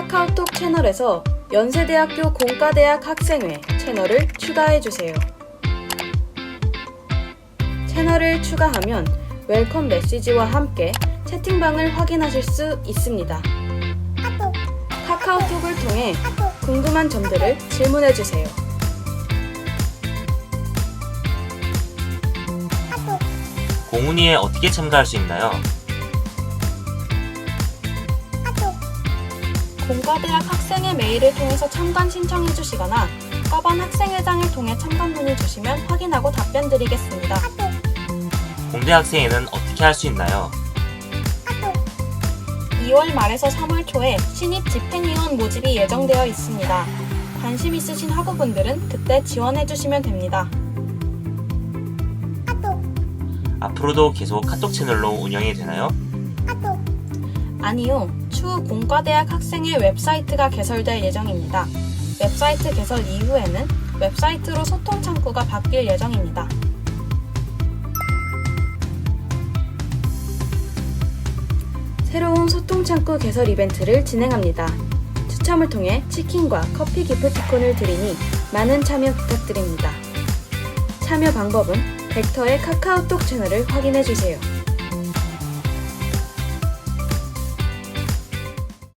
카카오톡 채널에서 연세대학교 공과대학 학생회 채널을 추가해주세요. 채널을 추가하면 웰컴 메시지와 함께 채팅방을 확인하실 수 있습니다. 카카오톡을 통해 궁금한 점들을 질문해주세요. 공훈이에 어떻게 참가할 수 있나요? 공과대학 학생회 메일을 통해서 참관 신청해 주시거나 과반 학생회장을 통해 참관 문의 주시면 확인하고 답변 드리겠습니다. 공대 학생회는 어떻게 할 수 있나요? 2월 말에서 3월 초에 신입 집행위원 모집이 예정되어 있습니다. 관심 있으신 학우분들은 그때 지원해 주시면 됩니다. 앞으로도 계속 카톡 채널로 운영이 되나요? 아니요, 추후 공과대학 학생회 웹사이트가 개설될 예정입니다. 웹사이트 개설 이후에는 웹사이트로 소통 창구가 바뀔 예정입니다. 새로운 소통 창구 개설 이벤트를 진행합니다. 추첨을 통해 치킨과 커피 기프티콘을 드리니 많은 참여 부탁드립니다. 참여 방법은 벡터의 카카오톡 채널을 확인해 주세요.